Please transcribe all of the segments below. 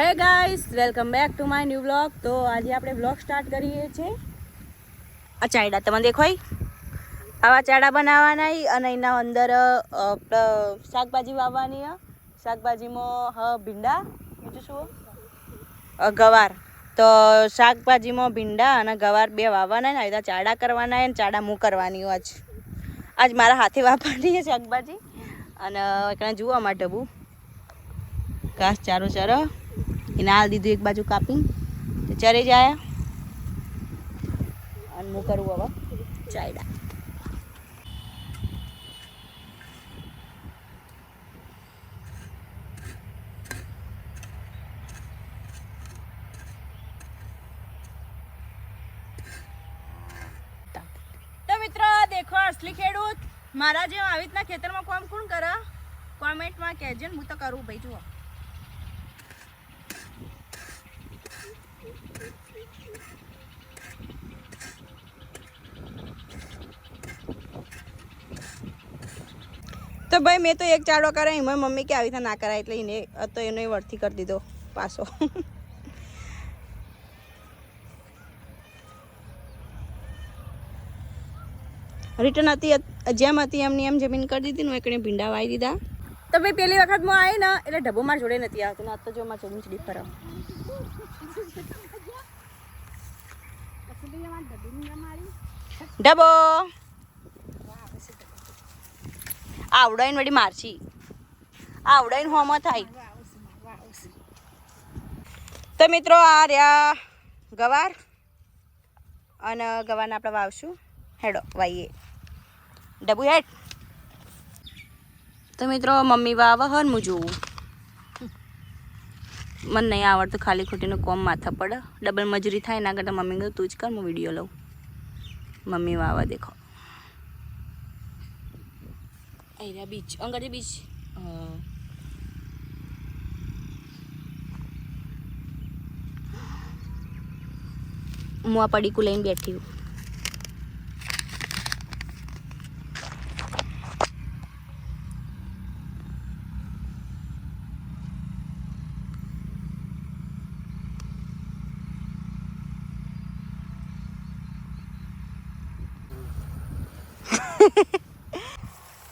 Hey guys, welcome back to my new blog તો આજે આપણે બ્લોગ સ્ટાર્ટ કરીએ છીએ. આ ચાયડા તમે દેખોય? આવા ચાડા બનાવવાના અને એના અંદર શાકભાજી વાવવાની. શાકભાજીમાં, હ, ભીંડા, બીજું શું? ગવાર. તો શાકભાજીમાં ભીંડા અને ગવાર બે વાવવાના ને આ રીતે ચાડા કરવાના અને ચાડા મૂ કરવાની આજ આજ મારા હાથે વાપરવાની છે શાકભાજી. અને એકણા જુઓ માટે બહુ. ઘાસ ચારો ચારો. એને હાલ દીધું એક બાજુ કાપી તો ચરે જાય. અને હું કરું હવે? ચાયડા દેખો અસલી ખેડૂત. મારા જેવા આવી રીતના ખેતરમાં કોમ કોણ કરે? કોમેન્ટમાં કહેજો ને હું તો કરું, ભાઈ જુઓ. તો ભાઈ મેં તો એક ચાડો કરાય એમાં મમ્મી કે આવી રીતે ના કરાય એટલે એને તો એનો વર્થી કરી દીધો પાછો. રિટર્ન હતી જેમ હતી એમની એમ જમીન કરી દીધી ને એકને ભીંડા વાવી દીધા. તો ભાઈ પેલી વખત હું આવી ને એટલે ડબ્બો માર જોડે નથી આવતો ને આ તો જો માર જમીન ચડી ફરવા ડબ્બો આવડાઈને વળી મારશી. આવડાઈને હોમ થાય. તો મિત્રો આ રહ્યા ગવાર. અને ગવારને આપણે વાવશું. હેડો વાઈએ ડબુ હેડ. તો મિત્રો, મમ્મી વાવ હન હું જોઉં. મને નહીં આવડતું, ખાલી ખોટીનું કોમ માથા પડે. ડબલ મજૂરી થાય એના કરતાં મમ્મી તું જ કર, હું વીડિયો લઉં. મમ્મી વાવા, દેખો. અહીંયા બીચ અંગાડી બીચ હા આ પડીકું લઈને બેઠી હું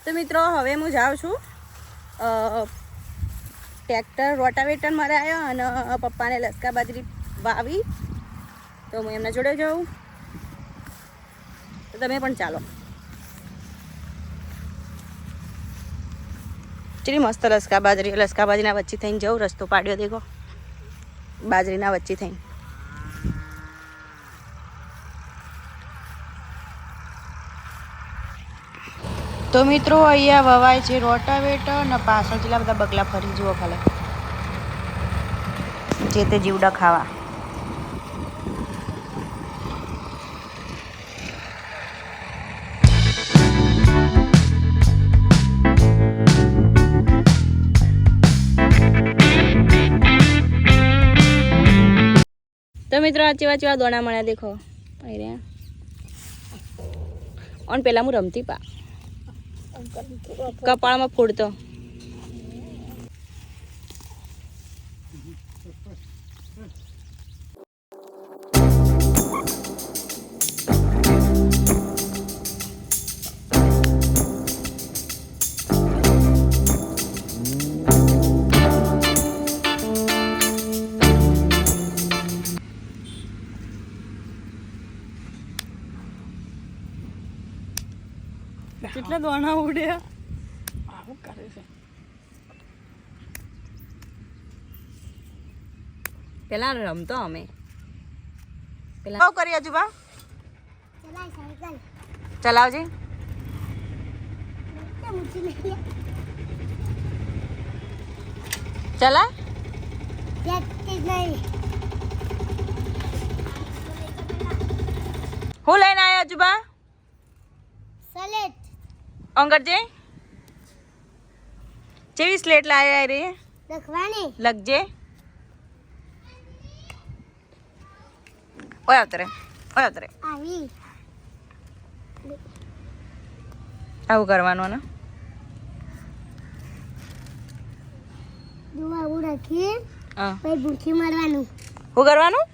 તો મિત્રો, હવે હું જાઉં છું. ટ્રેક્ટર રોટાવેટર મારે આવ્યા અને પપ્પાને લસકા બાજરી વાવી. તો હું એમના જોડે જાઉં. તો તમે પણ ચાલો. ચેલી મસ્ત લસકા બાજરી, લસકા બાજરીના વચ્ચે થઈને જવું, રસ્તો પાડ્યો, દેખો. બાજરીના વચ્ચે થઈને. તો મિત્રો, અહીંયા વવાય છે રોટાવેટર ને પાછળ જેટલા બધા બગલા ફરી જુઓ ખાલી. જે તે જીવડા ખાવા. તો મિત્રો, આ ચેવા ચેવા દોણા મળ્યા, દેખો. રહ્યા. ઓન પેલા હું રમતી પા કપાળમાં ફૂડતો. કેટલા દોણા ઉડ્યા. આવું કરે છે. પેલા રમતો અમે. પેલા શું કરી હજુ બા. ચલાવજે. ચલા. હું લઈને આવ્યા હજુ બા? અંગર જે જેવી સ્લેટ લાયા રે? લખવાની. લગજે ઓય આવતરે ઓય આવતરે આવી. આવું કરવાનું ને. ઉડાકી હા. પછી ભૂખી મારવાનું. શું કરવાનું?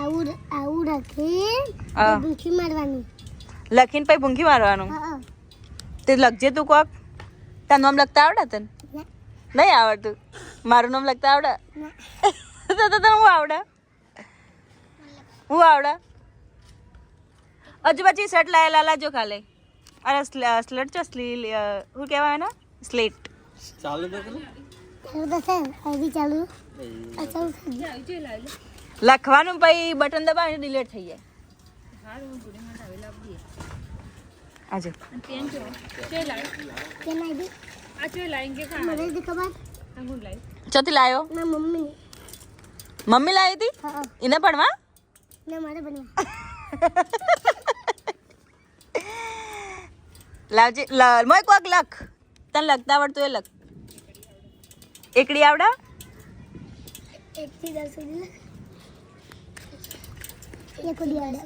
આવું આવું રાખી. ભૂખી મારવાનું. લખીને પછી ભૂંખી મારવાનું? હા. તે લખજે તું કોક. તારું નામ લખતા આવડે તને? નહીં આવડતું. મારું નામ લખતા આવડે? તો તો તને હું આવડે? હું આવડે? હજુ પછી શર્ટ લાયેલા લાજો ખાલે. અરે સ્લેટ છે સ્લી શું કહેવાય ને સ્લેટ. ચાલુ ચાલુ. લખવાનું પછી બટન દબાવીને ડિલેટ થઈ જાય. આજે. કેમ આવી મને નથી ખબર ચોથી લાયો? ના મમ્મી મમ્મી લાવી હતી એને ભણવા ના મારે બનવા લાવજે મોય કોક લખ. તને લખતા આવડતું એ લખ. એકડી આવડા? એક થી દસ સુધી. લખ એકડી આડે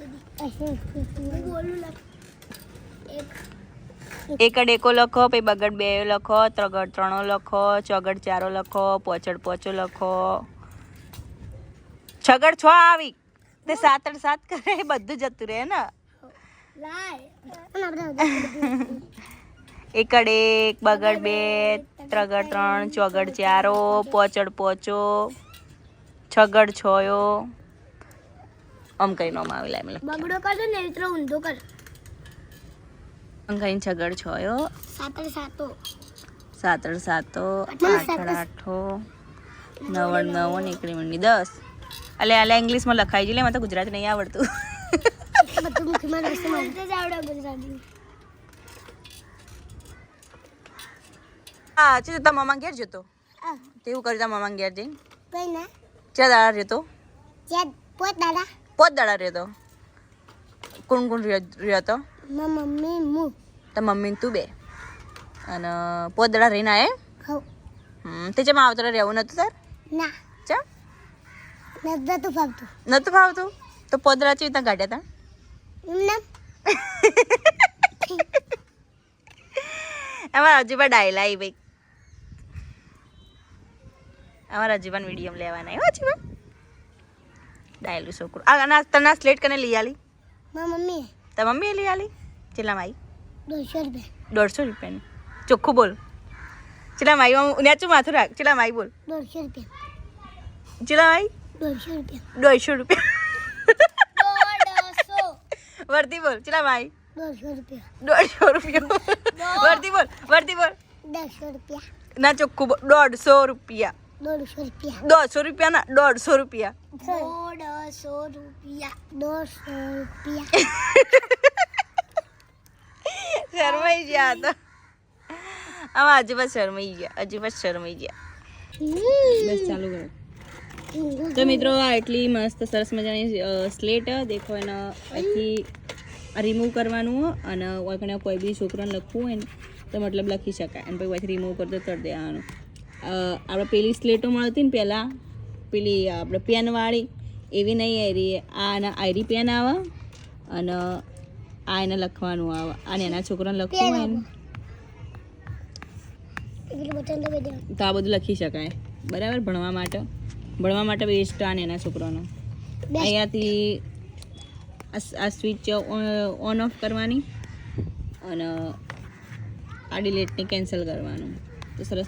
બોલું લખ. એકડ એકો લખો, પછી બગડ બે લખો, ત્રગડ ત્રણો લખો, ચોગડ ચારો લખો, પોચડ પોચો લખો. છગડ છ આવી. તે સાતડ સાત કરે બધું જતું રહે ને. એકડ એક, બગડ બે, ત્રગડ ત્રણ, ચોગડ ચારો, પોચડ પોચો. છગડ છયો. આમ કઈ નોમ આવી લાય મને બગડો ને ઊંધો કર. કઈ છગડ છયો સાતર સાતો. સાતર સાતો આઠડ આઠો નવડ નવ. ને એકડી મંડી દસ. અલે અલે ઇંગ્લિશમાં લખાઈ છે લે મને તો ગુજરાતી નહીં આવડતું. તો જ હા છે તારા મામા ઘેર જતો. તેવું કરી તારા મામા ઘેર જઈને. ચા દાડા રહેતો. પોત દાડા. પોત દાડા રહેતો. કોણ કોણ રહ્યો રહ્યો હતો? માર મમ્મી મુ તો મમ્મી તું બે. અને પોત દાડા રહીને આવે હમ તે ચેમાં આવતો રહેવું નતું તાર? ના. ચા નતું ફાવતું નતું ફાવતું તો દાડા ચેવી રીતના કાઢ્યા તા? અમારા હજીબા ડાયલા આવી ભાઈ. અમારા હજીબાન મીડિયમ લેવાના આવ્યો હજીબા. ડાયલું છોકરું. આ તને સ્લેટ કને લઈ આલી? મમ્મી તાર મમ્મીએ લઈ આલી? ચેલામાં આવી દોઢસો રૂપિયા. દોઢસો રૂપિયાની. ચોખ્ખું બોલ. ચેલામાં આવી નેચું માથું રાખ. ચેલામાં આવી બોલ. દોઢસો રૂપિયા. ચેલામાં આવી દોઢસો રૂપિયા. દોઢસો રૂપિયા. વર્તી બોલ. ચેલામાં આવી દોઢસો રૂપિયા. દોઢસો રૂપિયા. વર્તી બોલ. વર્તી બોલ. દોઢસો રૂપિયા. ના ચોખ્ખું બોલ. દોઢસો રૂપિયા. દોઢસો રૂપિયા. દોઢસો રૂપિયા ના દોઢસો રૂપિયા. દોઢસો રૂપિયા. દોઢસો રૂપિયા. શરમાઈ ગયા તો. હવે હજી બસ શરમાઈ ગયા હજી બસ શરમાઈ ગયા. બસ ચાલુ કરો. તો મિત્રો આ એટલી મસ્ત સરસ મજાની સ્લેટ દેખો એનો અહીંથી રિમૂવ કરવાનું અને ઓળખાણ કોઈ બી છોકરાને લખવું હોય ને તો મતલબ લખી શકાય. અને પછી પાછી રિમૂવ કરતો તર દેવાનું. આપણે પેલી સ્લેટો મળતી ને પહેલાં પેલી આપણે પેનવાળી એવી નહીં આયરી. આ એના આયરી પેન આવે અને આ એને લખવાનું આવે. અને એના છોકરાને લખવું હોય ને તો આ બધું લખી શકાય. બરાબર? ભણવા માટે. ભણવા માટે બેસ્ટ આ એના છોકરાનો. અહીંયાથી આ સ્વિચ ઓન ઓફ કરવાની અને આ ડિલેટને કેન્સલ કરવાનું. તો સરસ